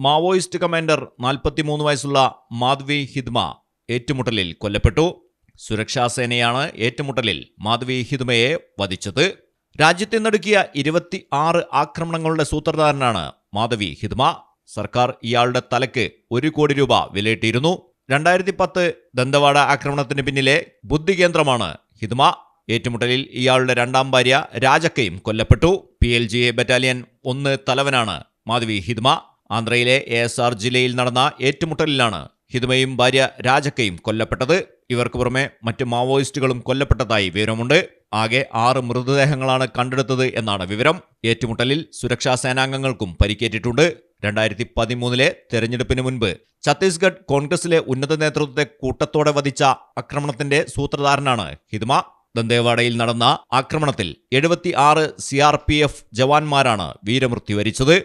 Maoist commander നാൽപ്പത്തിമൂന്ന് വയസ്സുള്ള മാധവി ഹിദ്മ ഏറ്റുമുട്ടലിൽ കൊല്ലപ്പെട്ടു. സുരക്ഷാ സേനയാണ് ഏറ്റുമുട്ടലിൽ മാധവി ഹിദ്മയെ വധിച്ചത്. രാജ്യത്തെ നടുക്കിയ ഇരുപത്തി ആറ് ആക്രമണങ്ങളുടെ സൂത്രധാരനാണ് മാധവി ഹിദ്മ. സർക്കാർ ഇയാളുടെ തലയ്ക്ക് ഒരു കോടി രൂപ വിലയിട്ടിരുന്നു. രണ്ടായിരത്തി പത്ത് ദന്തവാഡ ആക്രമണത്തിന് പിന്നിലെ ബുദ്ധി കേന്ദ്രമാണ് ഹിദ്മ. ഏറ്റുമുട്ടലിൽ ഇയാളുടെ രണ്ടാം ഭാര്യ രാജക്കയും കൊല്ലപ്പെട്ടു. P L G A battalion ഒന്ന് തലവനാണ് മാധവി ഹിദ്മ. ആന്ധ്രയിലെ എ എസ് ആർ ജില്ലയിൽ നടന്ന ഏറ്റുമുട്ടലിലാണ് ഹിതുമയും ഭാര്യ രാജക്കയും കൊല്ലപ്പെട്ടത്. ഇവർക്ക് പുറമെ മറ്റ് മാവോയിസ്റ്റുകളും കൊല്ലപ്പെട്ടതായി വിവരമുണ്ട്. ആകെ ആറ് മൃതദേഹങ്ങളാണ് കണ്ടെടുത്തത് എന്നാണ് വിവരം. ഏറ്റുമുട്ടലിൽ സുരക്ഷാ സേനാംഗങ്ങൾക്കും പരിക്കേറ്റിട്ടുണ്ട്. രണ്ടായിരത്തി പതിമൂന്നിലെ തെരഞ്ഞെടുപ്പിന് മുൻപ് ഛത്തീസ്ഗഡ് കോൺഗ്രസിലെ ഉന്നത നേതൃത്വത്തെ കൂട്ടത്തോടെ വധിച്ച ആക്രമണത്തിന്റെ സൂത്രധാരനാണ് ഹിദ്മ ദന്തേവാഡയിൽ നടന്ന ആക്രമണത്തിൽ എഴുപത്തി ആറ് സി ആർ പി എഫ് ജവാന്മാരാണ് വീരമൃത്യു വരിച്ചത്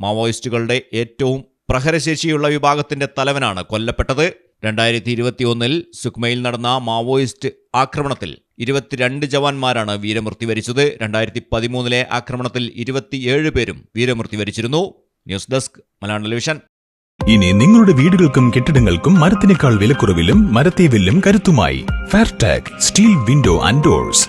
മാവോയിസ്റ്റുകളുടെ ഏറ്റവും പ്രഹരശേഷിയുള്ള വിഭാഗത്തിന്റെ തലവനാണ് കൊല്ലപ്പെട്ടത്. രണ്ടായിരത്തി ഇരുപത്തിയൊന്നിൽ സുക്മയിൽ നടന്ന മാവോയിസ്റ്റ് ആക്രമണത്തിൽ ഇരുപത്തിരണ്ട് ജവാന്മാരാണ് വീരമൃത്യു വരിച്ചത്. രണ്ടായിരത്തി പതിമൂന്നിലെ ആക്രമണത്തിൽ ഇരുപത്തിയേഴ് പേരും വീരമൃത്യു വരിച്ചിരുന്നു. News desk Malayalam television. ഇനി നിങ്ങളുടെ വീടുകൾക്കും കെട്ടിടങ്ങൾക്കും മരത്തിനേക്കാൾ വിലക്കുറവിലും മരത്തെ വില്ലും കരുത്തുമായി. Fairtag steel window and doors